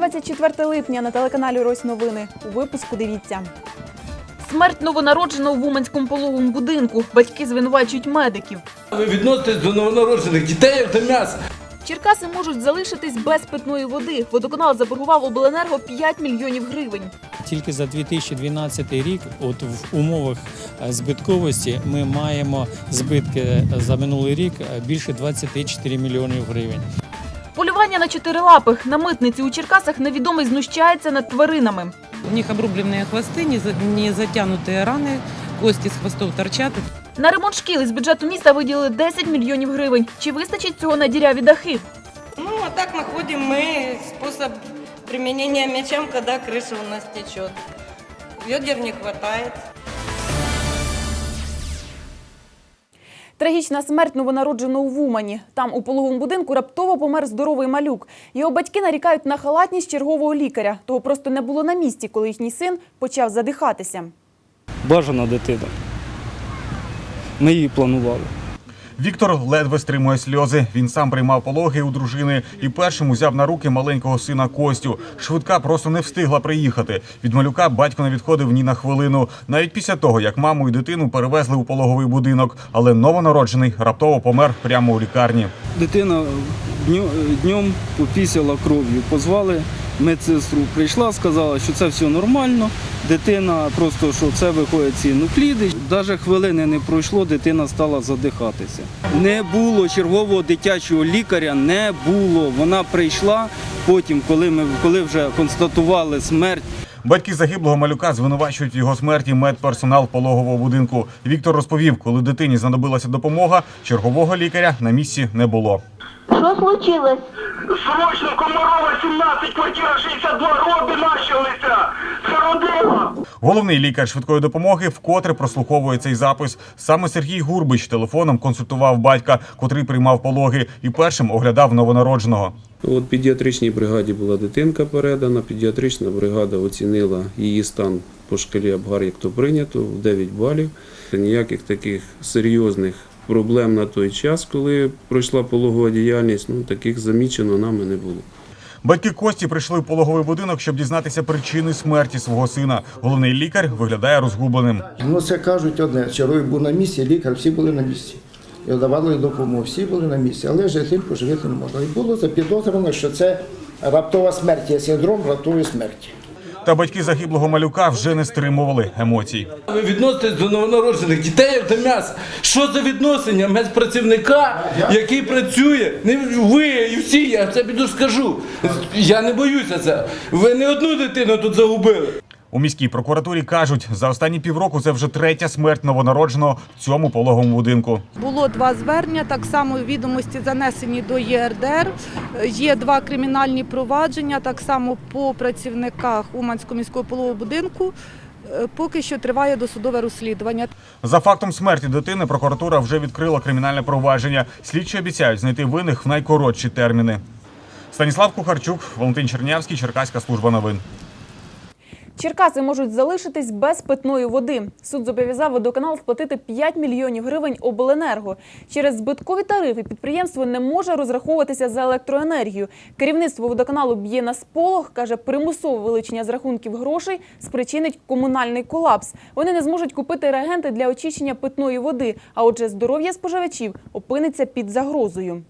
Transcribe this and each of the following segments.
Середа 24 липня на телеканалі Рось Новини. У випуску дивіться. Смерть новонародженого в Уманському пологовому будинку. Батьки звинувачують медиків. Ви відноситесь до новонароджених дітей як до м'яса. Черкаси можуть залишитись без питної води. Водоканал заборгував обленерго 5 мільйонів гривень. Тільки за 2012 рік, от в умовах е, збитковості, ми маємо збитки за минулий рік е, більше 24 мільйонів гривень. Полювання на чотирилапих на митниці у Черкасах невідомий знущається над тваринами. У них обрубленные хвосты, не за- не затянутые раны, кости с хвостов торчат. На ремонт шкіл із бюджету міста виділили 10 мільйонів гривень. Чи вистачить цього на діряві дахи? Ну, а так находим мы способ применения мячам, когда крыша у нас течет. Ведер не хватает. Трагічна смерть новонародженого в Умані. Там у пологовому будинку раптово помер здоровий малюк. Його батьки нарікають на халатність чергового лікаря. Того просто не було на місці, коли їхній син почав задихатися. бажана дитина. Ми її планували. Віктор ледве стримує сльози. Він сам приймав пологи у дружини і першим узяв на руки маленького сина Костю. Швидка просто не встигла приїхати. Від малюка батько не відходив ні на хвилину. Навіть після того, як маму і дитину перевезли у пологовий будинок, але новонароджений раптово помер прямо у лікарні. Дитина днем попісяла кров'ю. Позвали медсестру. Прийшла, сказала, що це все нормально. Дитина просто що це виходять ці нукліди. Навіть хвилини не пройшло, дитина стала задихатися. Не було чергового дитячого лікаря, не було. Вона прийшла потім, коли ми коли вже констатували смерть. Батьки загиблого малюка звинувачують його смерті медперсонал пологового будинку. Віктор розповів, коли дитині знадобилася допомога, чергового лікаря на місці не було. Що случилось? Срочно Комарова 17, квартира 62, роби началися! Зародила! Головний лікар швидкої допомоги вкотре прослуховує цей запис. Саме Сергій Гурбич телефоном консультував батька, котрий приймав пологи, і першим оглядав новонародженого. От педіатричній бригаді була дитинка передана. Педіатрична бригада оцінила її стан по шкалі Абгар, як то прийнято, в 9 балів. Ніяких таких серйозних проблем на той час, коли пройшла пологова діяльність, ну таких замічено нами не було. Батьки Кості прийшли в пологовий будинок, щоб дізнатися причини смерті свого сина. Головний лікар виглядає розгубленим. Ну, це кажуть одне. Чоловік був на місці, лікар, всі були на місці. І давали допомогу, всі були на місці, але жити поживити не можна. І було запідозрено, що це раптова смерть, є синдром раптової смерті. Та батьки загиблого малюка вже не стримували емоцій. Ви відноситесь до новонароджених дітей до м'яса. Що за відношення медпрацівника, який працює? Не ви і всі, я це піду скажу. Я не боюся це. Ви не одну дитину тут загубили. У міській прокуратурі кажуть, за останні півроку це вже третя смерть новонародженого в цьому пологовому будинку. Було два звернення, так само відомості занесені до ЄРДР. Є два кримінальні провадження, так само по працівниках Уманського міського полового будинку. Е, Поки що триває досудове розслідування. За фактом смерті дитини прокуратура вже відкрила кримінальне провадження. Слідчі обіцяють знайти винних в найкоротші терміни. Станіслав Кухарчук, Валентин Чернявський, Черкаська служба новин. Черкаси можуть залишитись без питної води. Суд зобов'язав водоканал сплатити 5 мільйонів гривень обленерго. Через збиткові тарифи підприємство не може розраховуватися за електроенергію. Керівництво водоканалу б'є на сполох, каже, примусове вилучення з рахунків грошей спричинить комунальний колапс. Вони не зможуть купити реагенти для очищення питної води. А отже, здоров'я споживачів опиниться під загрозою.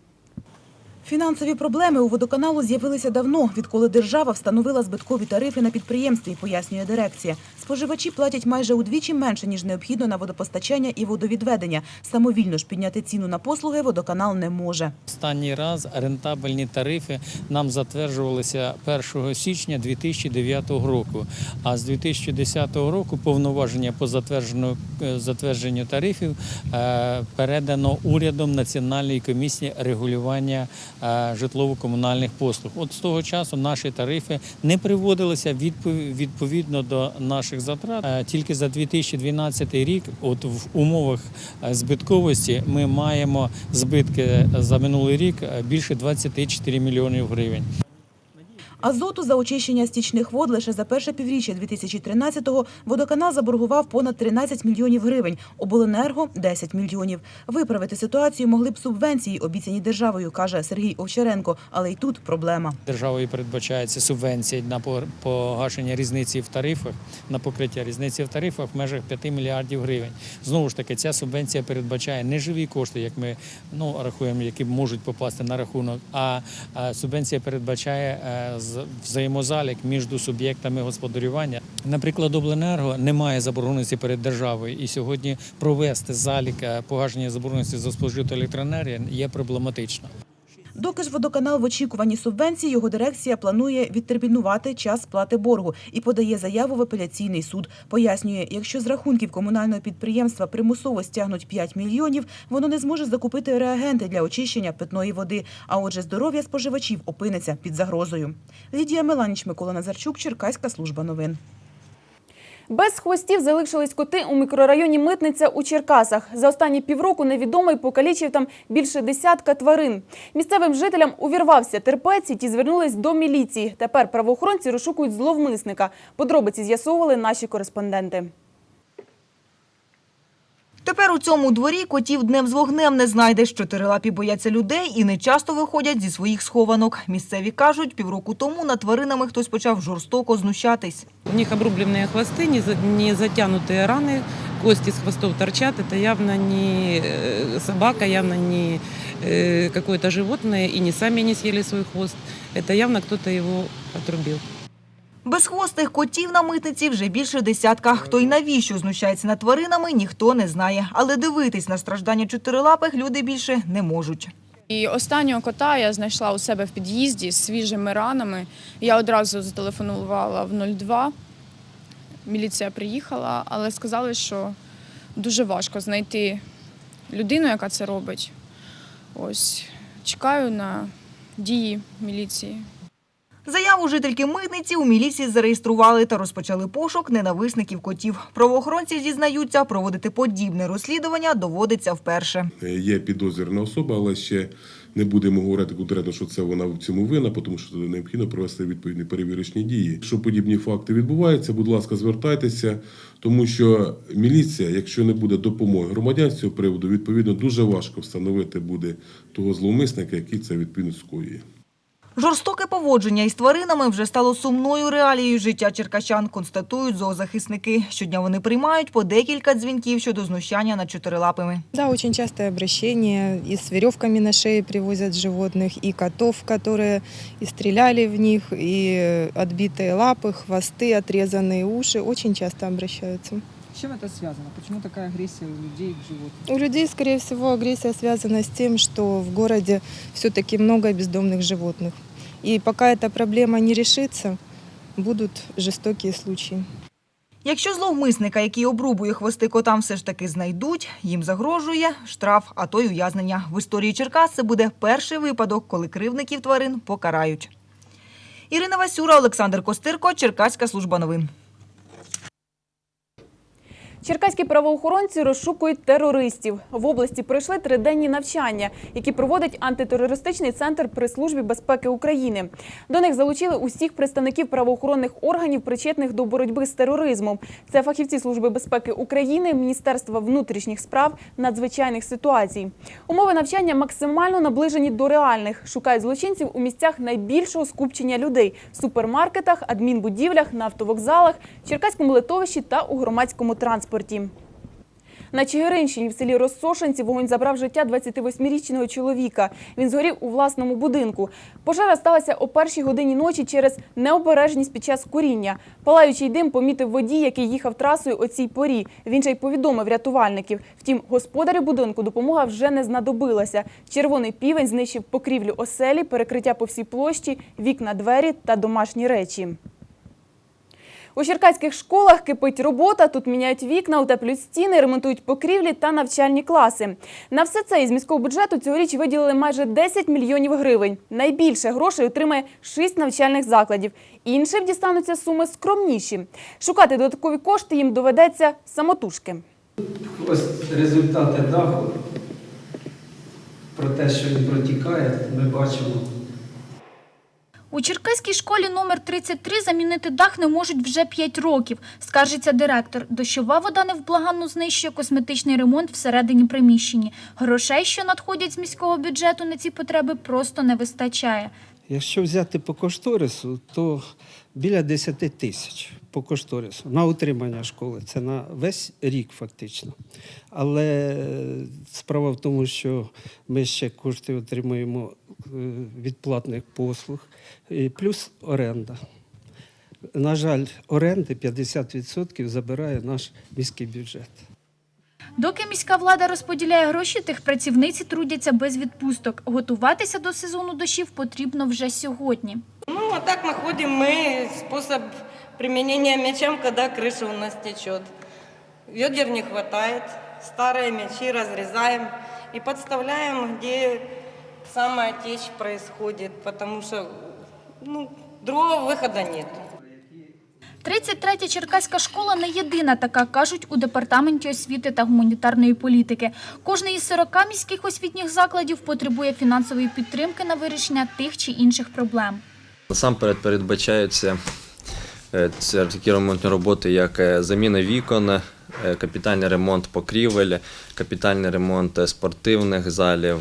Фінансові проблеми у водоканалу з'явилися давно, відколи держава встановила збиткові тарифи на підприємстві, пояснює дирекція. Споживачі платять майже удвічі менше, ніж необхідно на водопостачання і водовідведення. Самовільно ж підняти ціну на послуги водоканал не може. Останній раз рентабельні тарифи нам затверджувалися 1 січня 2009 року. А з 2010 року повноваження по затвердженню, е, затвердженню тарифів е, передано урядом Національної комісії регулювання житлово-комунальних послуг. От з того часу наші тарифи не приводилися відпов- відповідно до наших затрат. Е, Тільки за 2012 рік, от в умовах е, збитковості, ми маємо збитки за минулий рік е, більше 24 мільйонів гривень. Азоту за очищення стічних вод лише за перше півріччя 2013-го водоканал заборгував понад 13 мільйонів гривень, обленерго – 10 мільйонів. Виправити ситуацію могли б субвенції, обіцяні державою, каже Сергій Овчаренко. Але й тут проблема. Державою передбачається субвенція на погашення різниці в тарифах, на покриття різниці в тарифах в межах 5 мільярдів гривень. Знову ж таки, ця субвенція передбачає не живі кошти, як ми ну, рахуємо, які можуть попасти на рахунок, а субвенція передбачає е, з- взаємозалік між суб'єктами господарювання. Наприклад, обленерго немає заборгованості перед державою, і сьогодні провести залік е, погашення заборгованості за спожиту електроенергію є проблематично. Доки ж водоканал в очікуванні субвенцій, його дирекція планує відтермінувати час сплати боргу і подає заяву в апеляційний суд. Пояснює, якщо з рахунків комунального підприємства примусово стягнуть 5 мільйонів, воно не зможе закупити реагенти для очищення питної води, а отже, здоров'я споживачів опиниться під загрозою. Лідія Меланіч, Микола Назарчук, Черкаська служба новин. Без хвостів залишились коти у мікрорайоні Митниця у Черкасах. За останні півроку невідомий покалічив там більше десятка тварин. Місцевим жителям увірвався терпець, і ті звернулись до міліції. Тепер правоохоронці розшукують зловмисника. Подробиці з'ясовували наші кореспонденти. Тепер у цьому дворі котів днем з вогнем не знайдеш. Чотирилапі бояться людей і не часто виходять зі своїх схованок. Місцеві кажуть, півроку тому над тваринами хтось почав жорстоко знущатись. У них обрубленные хвосты, не за- не затянутые раны, кости с хвостов торчат. Это явно не э, собака, явно не э, какое-то животное, и не сами не съели свой хвост. Это явно кто-то его отрубил. Безхвостих котів на митниці вже більше десятка. Хто й навіщо знущається над тваринами, ніхто не знає. Але дивитись на страждання чотирилапих люди більше не можуть. І останнього кота я знайшла у себе в під'їзді з свіжими ранами. Я одразу зателефонувала в 02. Міліція приїхала, але сказали, що дуже важко знайти людину, яка це робить. Ось чекаю на дії міліції. Заяву жительки митниці у міліції зареєстрували та розпочали пошук ненависників котів. Правоохоронці зізнаються, проводити подібне розслідування доводиться вперше. Є підозрювана особа, але ще не будемо говорити конкретно, що це вона в цьому вина, тому що необхідно провести відповідні перевірочні дії. Якщо подібні факти відбуваються, будь ласка, звертайтеся, тому що міліція, якщо не буде допомоги громадян з цього приводу, відповідно дуже важко встановити буде того зловмисника, який це відповідно скоює. Жорстоке поводження із тваринами вже стало сумною реалією життя черкащан, констатують зоозахисники. Щодня вони приймають по декілька дзвінків щодо знущання над чотирилапими. Да, очень частое обращение. И с веревками на шее привозят животных, и котов, которые и стреляли в них, и отбитые лапы, хвосты, отрезанные уши. Очень часто обращаются. С чем это связано? Почему такая агрессия у людей к животным? У людей, скорее всего, агрессия связана с тем, что в городе все-таки много бездомных животных. И пока эта проблема не решится, будут жестокие случаи. Якщо зловмисника, який обрубує хвости котам, все ж таки знайдуть, їм загрожує штраф, а то й ув'язнення. В історії Черкас це буде перший випадок, коли кривдників тварин покарають. Ірина Васюра, Олександр Костирко, Черкаська служба новин. Черкаські правоохоронці розшукують терористів. В області пройшли триденні навчання, які проводить антитерористичний центр при службі безпеки України. До них залучили усіх представників правоохоронних органів, причетних до боротьби з тероризмом. Це фахівці служби безпеки України, Міністерства внутрішніх справ, надзвичайних ситуацій. Умови навчання максимально наближені до реальних. Шукають злочинців у місцях найбільшого скупчення людей супермаркетах, адмінбудівлях, на автовокзалах, Черкаському литовищі та у громадському транспорті. На Чигиринщині в селі Розсошенці вогонь забрав життя 28-річного чоловіка. Він згорів у власному будинку. Пожежа сталася о першій годині ночі через необережність під час куріння. Палаючий дим помітив водій, який їхав трасою о цій порі. Він же й повідомив рятувальників. Втім, господарю будинку допомога вже не знадобилася. Червоний півень знищив покрівлю оселі, перекриття по всій площі, вікна, двері та домашні речі. У черкаських школах кипить робота, тут міняють вікна, утеплюють стіни, ремонтують покрівлі та навчальні класи. На все це із міського бюджету цьогоріч виділили майже 10 мільйонів гривень. Найбільше грошей отримає 6 навчальних закладів. Іншим дістануться суми скромніші. Шукати додаткові кошти їм доведеться самотужки. Ось результати даху. Про те, що він протікає, ми бачимо. У Черкаській школі номер 33 замінити дах не можуть вже 5 років, скаржиться директор. Дощова вода невблаганно знищує косметичний ремонт всередині приміщення. Грошей, що надходять з міського бюджету на ці потреби, просто не вистачає. Якщо взяти по кошторису, то біля 10 тисяч по кошторису на утримання школи. Це на весь рік фактично. Але е, справа в тому, що ми ще кошти отримуємо е, від платних послуг, і плюс оренда. На жаль, оренди 50% забирає наш міський бюджет. Доки міська влада розподіляє гроші, тих працівниці трудяться без відпусток. Готуватися до сезону дощів потрібно вже сьогодні. Ну, а так находим мы способ применения мячам, когда крыша у нас течет. Ведер не хватает, старые мячи разрезаем и подставляем, где самая течь происходит, потому что ну, другого выхода нет. 33-я Черкаська школа не єдина така, кажуть у департаменті освіти та гуманітарної політики. Кожний із 40 міських освітніх закладів потребує фінансової підтримки на вирішення тих чи інших проблем. Насамперед передбачаються е, такі ремонтні роботи, як е, заміна вікон, е, капітальний ремонт покрівель, капітальний ремонт спортивних залів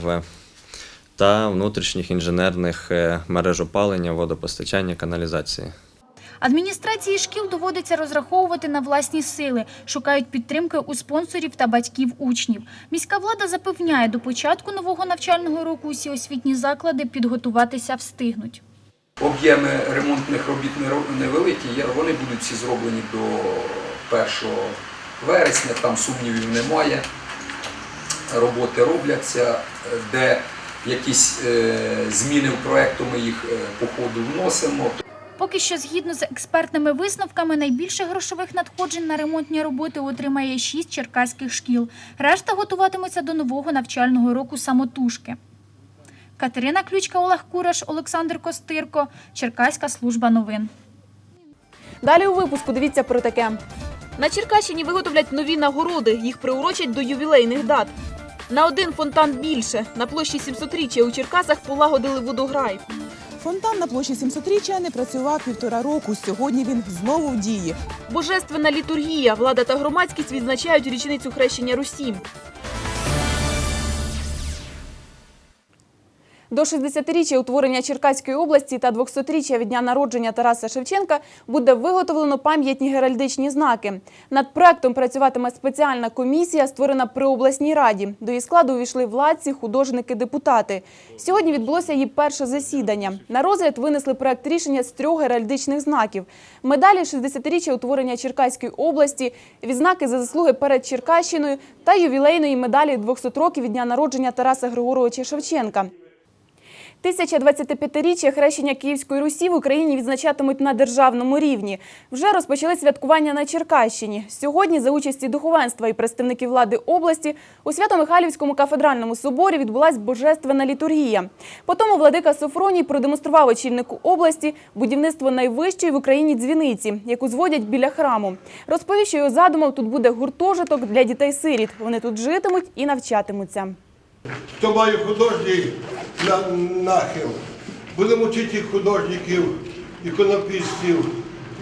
та внутрішніх інженерних мереж опалення, водопостачання, каналізації. Адміністрації шкіл доводиться розраховувати на власні сили, шукають підтримки у спонсорів та батьків учнів. Міська влада запевняє, до початку нового навчального року усі освітні заклади підготуватися встигнуть. Об'єми ремонтних робіт не ро- невеликі, вони будуть всі зроблені до 1 вересня, там сумнівів немає. Роботи робляться, де якісь е, зміни в проєкту ми їх е, по ходу вносимо. Поки що, згідно з експертними висновками, найбільше грошових надходжень на ремонтні роботи отримає шість черкаських шкіл. Решта готуватимуться до нового навчального року самотужки. Катерина Ключка, Олег Кураш, Олександр Костирко, Черкаська служба новин. Далі у випуску дивіться про таке. На Черкащині виготовлять нові нагороди. Їх приурочать до ювілейних дат. На один фонтан більше. На площі 700-річчя у Черкасах полагодили водограй. Фонтан на площі 700-річчя не працював півтора року. Сьогодні він знову в дії. Божественна літургія. Влада та громадськість відзначають річницю хрещення Русі. До 60-річчя утворення Черкаської області та 200-річчя від дня народження Тараса Шевченка буде виготовлено пам'ятні геральдичні знаки. Над проектом працюватиме спеціальна комісія, створена при обласній раді. До її складу увійшли владці, художники, депутати. Сьогодні відбулося її перше засідання. На розгляд винесли проект рішення з трьох геральдичних знаків: медалі 60-річчя утворення Черкаської області, відзнаки за заслуги перед Черкащиною та ювілейної медалі 200 років від дня народження Тараса Григоровича Шевченка. 1025-річчя хрещення Київської Русі в Україні відзначатимуть на державному рівні. Вже розпочали святкування на Черкащині. Сьогодні за участі духовенства і представників влади області у Свято-Михайлівському кафедральному соборі відбулась божественна літургія. Потім владика Софроній продемонстрував очільнику області будівництво найвищої в Україні дзвіниці, яку зводять біля храму. Розповів, що його задумав, тут буде гуртожиток для дітей-сиріт. Вони тут житимуть і навчатимуться. Хто має художній на- нахил, будемо вчити художників, іконописців,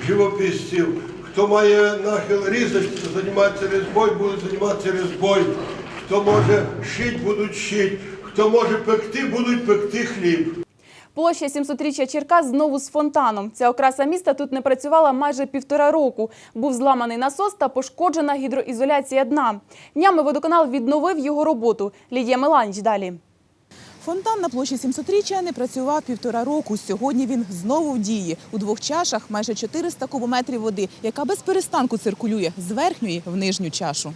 живописців. Хто має нахил різати, займатися різьбою, будуть займатися різьбою. Хто може шити, будуть шити. Хто може пекти, будуть пекти хліб. Площа 700-річчя Черкас знову з фонтаном. Ця окраса міста тут не працювала майже півтора року. Був зламаний насос та пошкоджена гідроізоляція дна. Днями водоканал відновив його роботу. Лідія Меланіч далі. Фонтан на площі 700-річчя не працював півтора року. Сьогодні він знову в дії. У двох чашах майже 400 кубометрів води, яка без перестанку циркулює з верхньої в нижню чашу.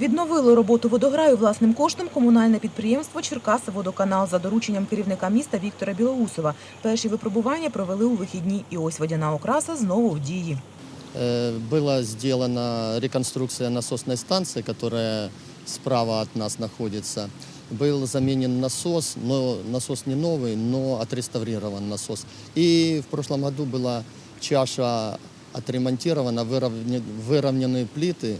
Відновило роботу водограю власним коштом комунальне підприємство «Черкасиводоканал» за дорученням керівника міста Віктора Білоусова. Перші випробування провели у вихідні, і ось водяна окраса знову в дії. Э, Была сделана реконструкция насосной станции, которая справа от нас находится. Был заменен насос, но насос не новый, но отреставрирован насос. И в прошлом году была чаша отремонтирована, выровня- выровнены плиты,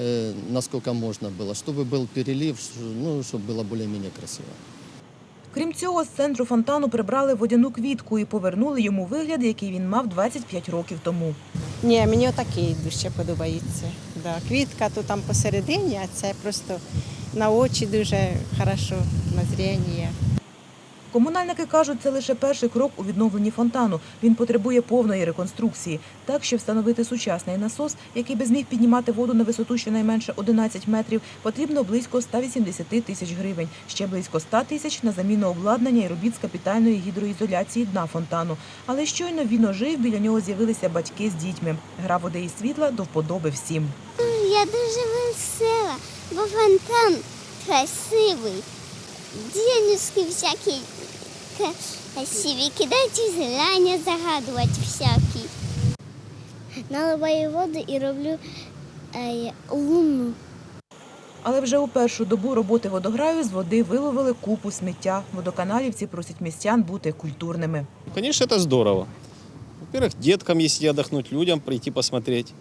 э, насколько можно было, чтобы был перелив, ш- ну, чтобы было более-менее красиво. Крім цього, з центру фонтану прибрали водяну квітку і повернули йому вигляд, який він мав 25 років тому. Ні, мені отакий дужче подобається. Да, квітка то там посередині, а це просто на очі дуже хорошо, на зріння. Комунальники кажуть, це лише перший крок у відновленні фонтану. Він потребує повної реконструкції. Так, щоб встановити сучасний насос, який би зміг піднімати воду на висоту щонайменше 11 метрів, потрібно близько 180 тисяч гривень. Ще близько 100 тисяч на заміну обладнання і робіт з капітальної гідроізоляції дна фонтану. Але щойно він ожив, біля нього з'явилися батьки з дітьми. Гра води і світла до вподоби всім. Я дуже весела, бо фонтан красивий. Денежки всякі красиві, кидайте зелення загадувати всякі. Наливаю воду і роблю е, луну. Але вже у першу добу роботи водограю з води виловили купу сміття. Водоканалівці просять містян бути культурними. Конечно, это здорово. Во-первых, деткам есть где отдохнуть, людям прийти посмотреть.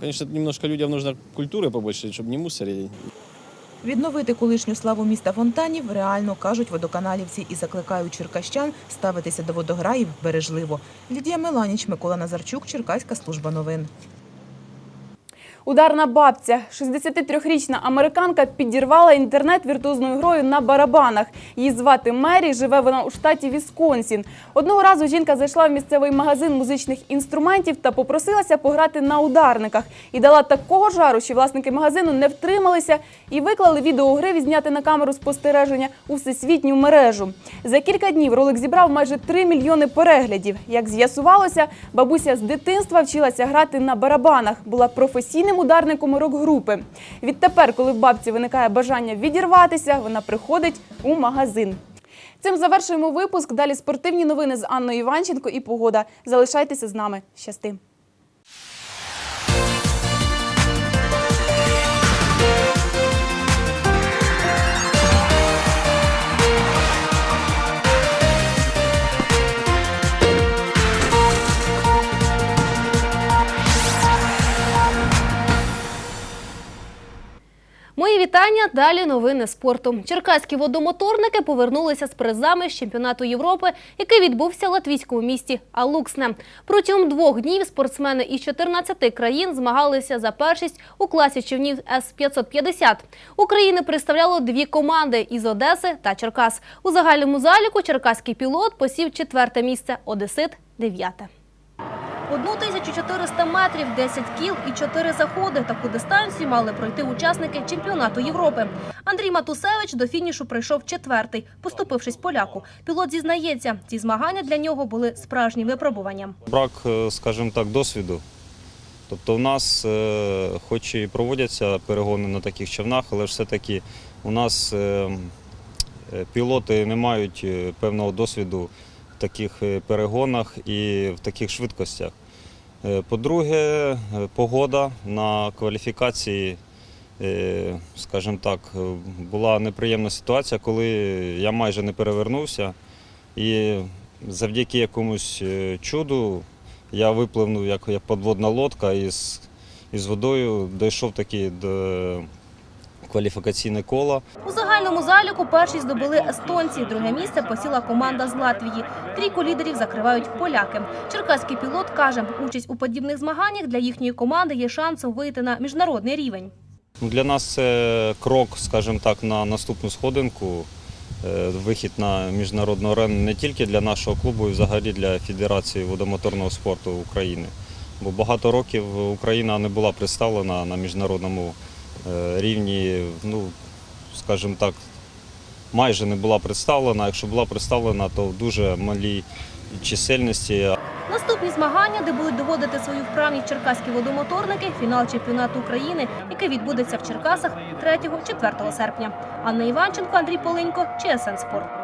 Конечно, немножко людям нужно культуры побольше, чтобы не мусорили. Відновити колишню славу міста фонтанів реально кажуть водоканалівці і закликають черкащан ставитися до водограїв бережливо. Лідія Меланіч, Микола Назарчук, Черкаська служба новин. Ударна бабця, 63-річна американка, підірвала інтернет віртуозною грою на барабанах. Її звати Мері, живе вона у штаті Вісконсін. Одного разу жінка зайшла в місцевий магазин музичних інструментів та попросилася пограти на ударниках. І дала такого жару, що власники магазину не втрималися і виклали відео гри відзняти на камеру спостереження у всесвітню мережу. За кілька днів ролик зібрав майже 3 мільйони переглядів. Як з'ясувалося, бабуся з дитинства вчилася грати на барабанах, була професійним ударником рок-групи. Відтепер, коли в бабці виникає бажання відірватися, вона приходить у магазин. Цим завершуємо випуск. Далі спортивні новини з Анною Іванченко і погода. Залишайтеся з нами. Щасти! Вітання. Далі новини спорту. Черкаські водомоторники повернулися з призами з чемпіонату Європи, який відбувся в латвійському місті Алуксне. Протягом двох днів спортсмени із 14 країн змагалися за першість у класі човнів С-550. України представляло дві команди із Одеси та Черкас. У загальному заліку черкаський пілот посів четверте місце, Одесит – дев'яте. 1400 метрів, 10 кіл і 4 заходи. Таку дистанцію мали пройти учасники чемпіонату Європи. Андрій Матусевич до фінішу прийшов четвертий, поступившись поляку. Пілот зізнається, ці змагання для нього були справжнім випробуванням. Брак, е, скажімо так, досвіду. Тобто у нас, е, хоч і проводяться перегони на таких човнах, але все-таки у нас е, е, пілоти не мають певного досвіду в таких е, перегонах і в таких швидкостях. Е, По-друге, е, погода на кваліфікації, скажімо так, була неприємна ситуація, коли я майже не перевернувся. І завдяки якомусь чуду я випливнув як подводна лодка із, із водою, дійшов таки до кваліфікаційне коло. У загальному заліку перші здобули естонці. Друге місце посіла команда з Латвії. Трійку лідерів закривають поляки. Черкаський пілот каже, участь у подібних змаганнях для їхньої команди є шансом вийти на міжнародний рівень. Для нас це крок, скажімо так, на наступну сходинку, е, вихід на міжнародну арену не тільки для нашого клубу, і взагалі для Федерації водомоторного спорту України. Бо багато років Україна не була представлена на міжнародному рівні, ну, скажімо так, майже не була представлена. Якщо була представлена, то в дуже малій чисельності. Наступні змагання, де будуть доводити свою вправність черкаські водомоторники, фінал чемпіонату України, який відбудеться в Черкасах 3-4 серпня. Анна Іванченко, Андрій Полинько, ЧСН Спорт.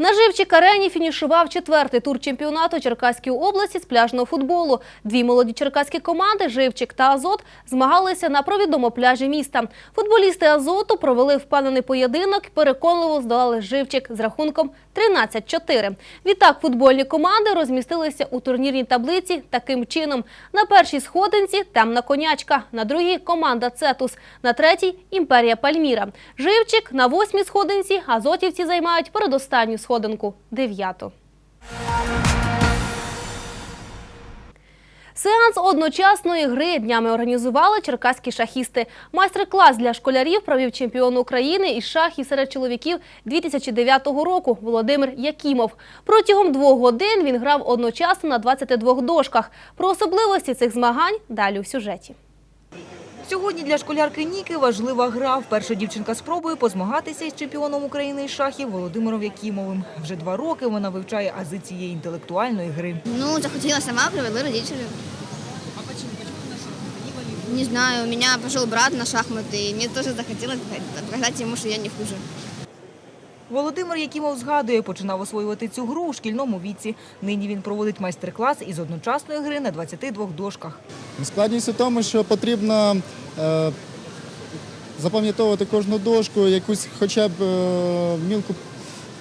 На живчик арені фінішував четвертий тур чемпіонату Черкаської області з пляжного футболу. Дві молоді черкаські команди Живчик та Азот змагалися на провідному пляжі міста. Футболісти Азоту провели впевнений поєдинок і переконливо здолали Живчик з рахунком 13-4. Відтак футбольні команди розмістилися у турнірній таблиці таким чином. На першій сходинці темна конячка, на другій команда Цетус, на третій імперія Пальміра. Живчик на восьмій сходинці, азотівці займають передостанню сходинку дев'яту. Сеанс одночасної гри днями організували черкаські шахісти. Майстер-клас для школярів провів чемпіон України із шахів серед чоловіків 2009 року Володимир Якімов. Протягом двох годин він грав одночасно на 22 дошках. Про особливості цих змагань далі у сюжеті. Сьогодні для школярки Ніки важлива гра. Вперше дівчинка спробує позмагатися із чемпіоном України із шахів Володимиром Якімовим. Вже два роки вона вивчає ази цієї інтелектуальної гри. Ну, захотела сама, привела родителей. А почему? Почему вы на шахматы не Не знаю, у меня пошел брат на шахматы, и мне тоже захотелось показать ему, что я не хуже. Володимир Якімов згадує, починав освоювати цю гру у шкільному віці. Нині він проводить майстер-клас із одночасної гри на 22 дошках. Складність у тому, що потрібно е, запам'ятовувати кожну дошку, якусь хоча б е, мілку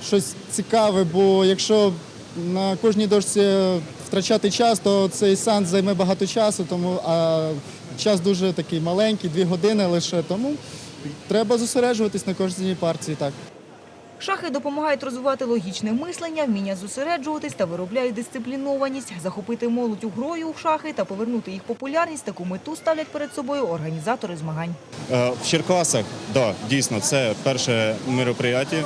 щось цікаве, бо якщо на кожній дошці втрачати час, то цей сеанс займе багато часу, тому час дуже такий маленький, дві години лише. Тому треба зосереджуватись на кожній партії. Шахи допомагають розвивати логічне мислення, вміння зосереджуватись та виробляють дисциплінованість. Захопити молодь у грою в шахи та повернути їх популярність – таку мету ставлять перед собою організатори змагань. Е, В Черкасах, да, дійсно, це перше мероприятие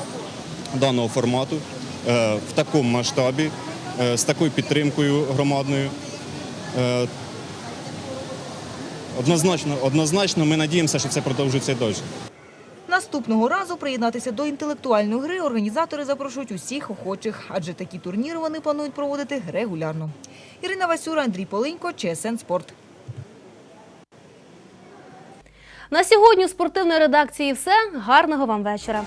даного формату е, в такому масштабі, е, з такою підтримкою громадною. Однозначно, однозначно ми надіємося, що це продовжиться і далі. Наступного разу приєднатися до інтелектуальної гри організатори запрошують усіх охочих, адже такі турніри вони планують проводити регулярно. Ірина Васюра, Андрій Полинько, ЧСН Спорт. На сьогодні у спортивної редакції все. Гарного вам вечора.